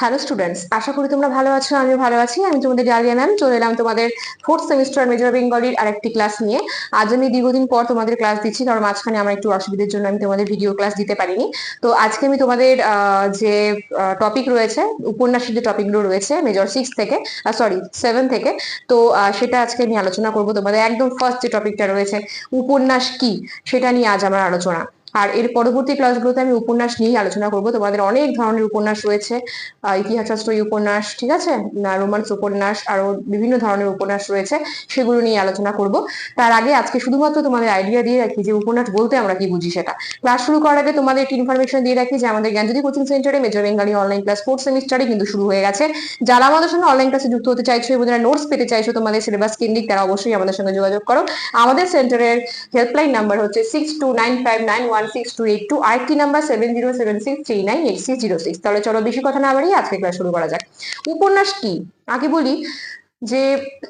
Hello students আশা করি তোমরা ভালো আছো, আমিও ভালো আছি। আমি তোমাদের ডালিয়া ম্যাম চলে এলাম তোমাদের ফোর্থ সেমিস্টার মেজর বেঙ্গলির আরেকটি ক্লাস নিয়ে। আজ আমি দীর্ঘদিন পর তোমাদের ক্লাস দিচ্ছি, কারণ মাঝখানে আমার একটু অসুবিধার জন্য আমি তোমাদের ভিডিও ক্লাস দিতে পারিনি। তো আজকে আমি তোমাদের যে টপিক রয়েছে, উপন্যাসের যে টপিকগুলো রয়েছে মেজর সিক্স থেকে সরি সেভেন থেকে, তো সেটা আজকে আমি আলোচনা করব। তোমাদের একদম ফার্স্ট যে টপিকটা রয়েছে, উপন্যাস কি? সেটা নিয়ে আজ আমার আলোচনা। আর এর পরবর্তী ক্লাসগুলোতে আমি উপন্যাস নিয়েই আলোচনা করব। তোমাদের অনেক ধরনের উপন্যাস রয়েছে। ইতিহাসশাস্ত্রী উপন্যাস, ঠিক আছে? রোমান্স উপন্যাস, আরও বিভিন্ন ধরনের উপন্যাস রয়েছে, সেগুলো নিয়ে আলোচনা করব। তার আগে আজকে শুধুমাত্র তোমাদের আইডিয়া দিয়ে রাখি যে উপন্যাস বলতে আমরা কি বুঝি সেটা। ক্লাস শুরু করার আগে তোমাদের একটি ইনফরমেশন দিয়ে রাখি যে আমাদের জ্ঞানজ্যোতি কোচিং সেন্টারে major Bengali online class fourth সেমিস্টারে কিন্তু শুরু হয়ে গেছে। যারা আমাদের সঙ্গে অনলাইন ক্লাসে যুক্ত হতে চাইছো এবং যারা নোটস পেতে চাইছো তোমাদের সিলেবাস কেন্দ্রিক, তারা অবশ্যই আমাদের সঙ্গে যোগাযোগ করো। আমাদের সেন্টারের হেল্পলাইন নাম্বার হচ্ছে six two nine five nine one six two eight two আরেকটি number seven zero seven six three nine eight six zero six তাহলে চলো বেশি কথা না বাড়িয়ে আজকে ক্লাস শুরু করা যাক। উপন্যাস কি? আগে বলি যে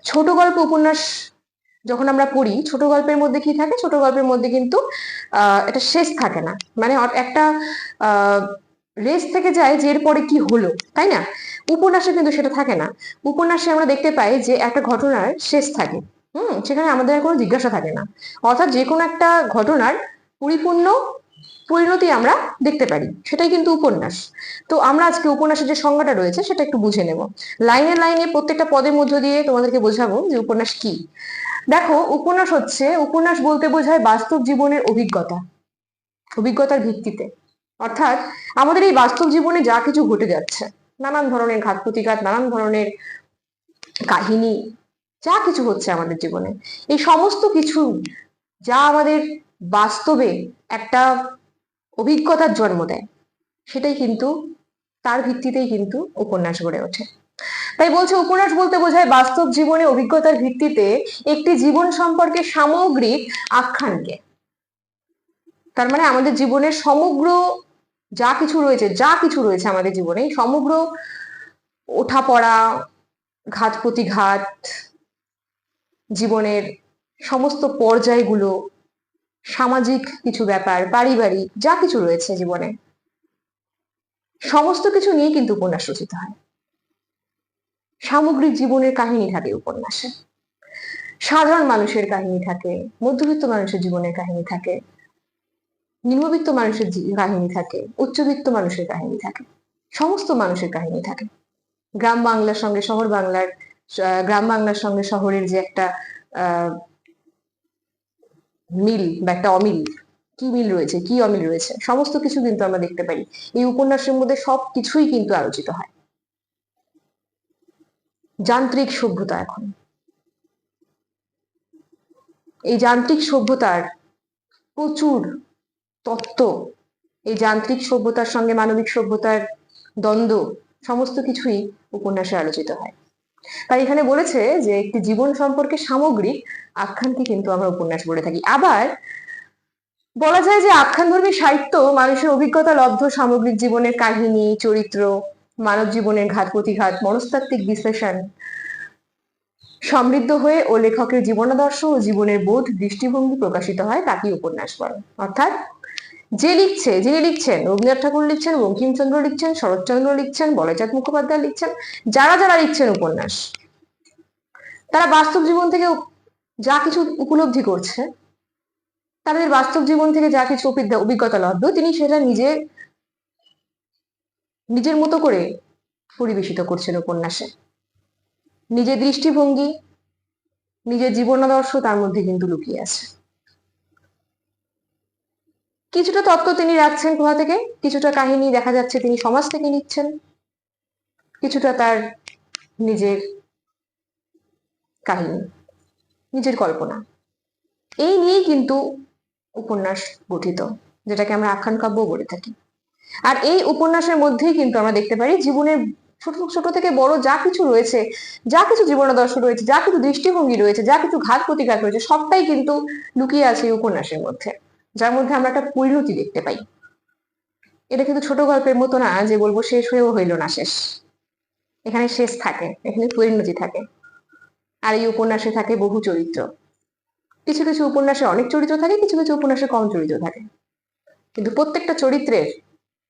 ছোট গল্প উপন্যাস যখন আমরা পড়ি, ছোট গল্পের মধ্যে কি থাকে? ছোট গল্পের মধ্যে কিন্তু এটা শেষ থাকে না। মানে একটা রেস থেকে যায় যে এরপরে কি হলো, তাই না? উপন্যাসে কিন্তু সেটা থাকে না। উপন্যাসে আমরা দেখতে পাই যে একটা ঘটনার শেষ থাকে। হুম, সেখানে আমাদের কোনো জিজ্ঞাসা থাকে না। অর্থাৎ যে কোনো একটা ঘটনার পরিপূর্ণ পরিণতি আমরা দেখতে পারি। সেটাই কিন্তু উপন্যাস। তো আমরা আজকে উপন্যাসের যে সংজ্ঞাটা রয়েছে, সেটা একটু বুঝে নেব। লাইনে লাইনে প্রত্যেকটা পদের মধ্য দিয়ে তোমাদেরকে বোঝাবো যে উপন্যাস কি। দেখো, উপন্যাস হচ্ছে, উপন্যাস বলতে বোঝায় বাস্তব জীবনের অভিজ্ঞতা। অভিজ্ঞতার ভিত্তিতে। অর্থাৎ আমাদের এই বাস্তব জীবনে যা কিছু ঘটে যাচ্ছে, নানান ধরনের ঘাত প্রতিঘাত, নানান ধরনের কাহিনী, যা কিছু হচ্ছে আমাদের জীবনে। এই সমস্ত কিছু যা আমাদের বাস্তবে একটা অভিজ্ঞতার জন্ম দেয়। সেটাই কিন্তু, তার ভিত্তিতেই কিন্তু উপন্যাস গড়ে ওঠে। তাই বলছে, উপন্যাস বলতে বোঝায় বাস্তব জীবনে অভিজ্ঞতার ভিত্তিতে একটি জীবন সম্পর্কে সামগ্রিক আখ্যানকে। তার মানে আমাদের জীবনের সমগ্র যা কিছু রয়েছে, যা কিছু রয়েছে আমাদের জীবনে, সমগ্র ওঠা পড়া ঘাত প্রতিঘাত জীবনের সমস্ত পর্যায়গুলো সামাজিক কিছু ব্যাপার পারিবারিক যা কিছু রয়েছে জীবনে। সমস্ত কিছু নিয়ে কিন্তু উপন্যাস রচিত হয়। সামগ্রিক জীবনের কাহিনী থাকে উপন্যাসে। সাধারণ মানুষের কাহিনী থাকে, মধ্যবিত্ত মানুষের জীবনের কাহিনী থাকে, নিম্নবিত্ত মানুষের কাহিনী থাকে, উচ্চবিত্ত মানুষের কাহিনী থাকে, সমস্ত মানুষের কাহিনী থাকে। গ্রাম বাংলার সঙ্গে, শহর বাংলার গ্রাম বাংলার সঙ্গে শহরের যে একটা, আহ মিল বা একটা অমিল। কি মিল রয়েছে? কি অমিল রয়েছে? সমস্ত কিছু কিন্তু আমরা দেখতে পারি। এই উপন্যাসের মধ্যে সব কিছুই কিন্তু আলোচিত হয়। যান্ত্রিক সভ্যতা এখন। এই যান্ত্রিক সভ্যতার প্রচুর তত্ত্ব, এই যান্ত্রিক সভ্যতার সঙ্গে মানবিক সভ্যতার দ্বন্দ্ব, সমস্ত কিছুই উপন্যাসে আলোচিত হয়। তাই এখানে বলেছে যে একটি জীবন সম্পর্কে সামগ্রিক আখ্যানকে কিন্তু আমরা উপন্যাস বলে থাকি। আবার বলা যায় যে আখ্যানধর্মী সাহিত্য মানুষের অভিজ্ঞতা, লব্ধ, সামগ্রিক জীবনের কাহিনী, চরিত্র, মানব জীবনের ঘাত, প্রতিঘাত, মনস্তাত্ত্বিক বিশ্লেষণ সমৃদ্ধ হয়ে ও লেখকের জীবনাদর্শ ও জীবনের বোধ দৃষ্টিভঙ্গি প্রকাশিত হয় তাকেই উপন্যাস বলে। অর্থাৎ যে লিখছে, যিনি লিখছেন, রবীন্দ্রনাথ ঠাকুর লিখছেন, বঙ্কিমচন্দ্র লিখছেন, শরৎচন্দ্র লিখছেন বলেচাঁদ মুখোপাধ্যায় লিখছেন, যারা যারা লিখছেন উপন্যাস, তারা বাস্তব জীবন থেকে যা কিছু উপলব্ধি করছে, তাদের বাস্তব জীবন থেকে যা কিছু অভিজ্ঞ- অভিজ্ঞতা লব্ধ তিনি সেটা নিজে, নিজের মতো করে পরিবেশিত করছেন উপন্যাসে। নিজের দৃষ্টিভঙ্গি, নিজের জীবনাদর্শ তার মধ্যে কিন্তু লুকিয়ে আছে। কিছুটা তত্ত্ব তিনি রাখছেন কোথা থেকে, কিছুটা কাহিনী দেখা যাচ্ছে তিনি সমাজ থেকে নিচ্ছেন, কিছুটা তার নিজের কাহিনী, নিজের কল্পনা। এই নিয়েই কিন্তু উপন্যাস গঠিত, যেটাকে আমরা আখ্যান কাব্য বলে থাকি। আর এই উপন্যাসের মধ্যেই কিন্তু আমরা দেখতে পারি জীবনের ছোট ছোট থেকে বড় যা কিছু রয়েছে, যা কিছু জীবনাদর্শ রয়েছে, যা কিছু দৃষ্টিভঙ্গি রয়েছে, যা কিছু ঘাত প্রতিঘাত রয়েছে, সবটাই কিন্তু লুকিয়ে আছে এই উপন্যাসের মধ্যে। যার মধ্যে আমরা একটা পরিণতি দেখতে পাই। এটা কিন্তু ছোট গল্পের মতো না যে বলব শেষ হয়েও হইল না শেষ। এখানে শেষ থাকে, এখানে পরিণতি থাকে। আর এই উপন্যাসে থাকে বহু চরিত্র। কিছু কিছু উপন্যাসে অনেক চরিত্র থাকে, কিছু কিছু উপন্যাসে কম চরিত্র থাকে। কিন্তু প্রত্যেকটা চরিত্রের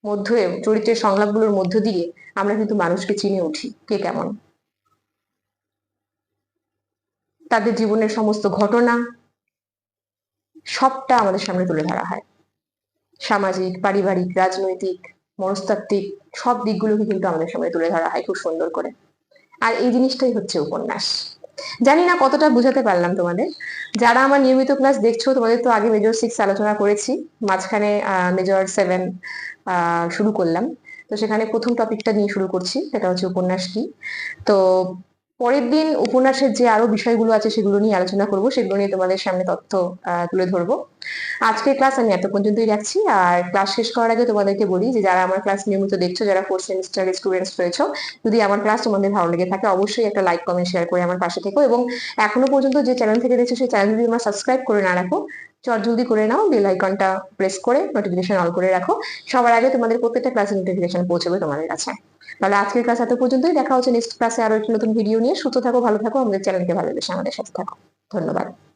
মধ্যে, চরিত্রের সংলাপগুলোর মধ্য দিয়ে আমরা কিন্তু মানুষকে চিনে উঠি, কে কেমন। তাদের জীবনের সমস্ত ঘটনা সবটা আমাদের সামনে তুলে ধরা হয়। সামাজিক, পারিবারিক, রাজনৈতিক, মনস্তাত্ত্বিক সব দিকগুলোকে কিন্তু আমাদের সামনে তুলে ধরা হয় খুব সুন্দর করে। আর এই জিনিসটাই হচ্ছে উপন্যাস। জানি না কতটা বুঝাতে পারলাম তোমাদের। যারা আমার নিয়মিত ক্লাস দেখছ, তোমাদের তো আগে মেজর সিক্স আলোচনা করেছি। মাঝখানে মেজর সেভেন শুরু করলাম। তো সেখানে প্রথম টপিকটা নিয়ে শুরু করছি, সেটা হচ্ছে উপন্যাস কি। তো পরের দিন উপন্যাসের যে আরও বিষয়গুলো আছে সেগুলো নিয়ে আলোচনা করব, সেগুলো নিয়ে তোমাদের সামনে তথ্য তুলে ধরবো। আজকের ক্লাস আমি এত পর্যন্তই রাখছি, আর ক্লাস শেষ করার আগে তোমাদেরকে বলি যে যারা আমার ক্লাস নিয়মিত দেখছ, যারা ফোর্থ সেমিস্টারের স্টুডেন্টস রয়েছো, যদি আমার ক্লাস তোমাদের ভালো লেগে থাকে, অবশ্যই একটা লাইক কমেন্ট শেয়ার করে আমার পাশে থেকো। এবং এখনও পর্যন্ত যে চ্যানেল থেকে দেখছ, সেই চ্যানেল যদি আমার সাবস্ক্রাইব করে না রাখো চট জলদি করে নাও বেল আইকনটা প্রেস করে নোটিফিকেশন অল করে রাখো। সবার আগে তোমাদের প্রত্যেকটা ক্লাসের নোটিফিকেশন পৌঁছবে তোমাদের কাছে। তাহলে আজকের ক্লাস এত পর্যন্তই, দেখা হচ্ছে নেক্সট ক্লাসে আরও একটি নতুন ভিডিও নিয়ে। সুস্থ থাকো, ভালো থাকো, আমাদের চ্যানেলকে ভালোবেসে আমাদের সাথে থাকো। ধন্যবাদ।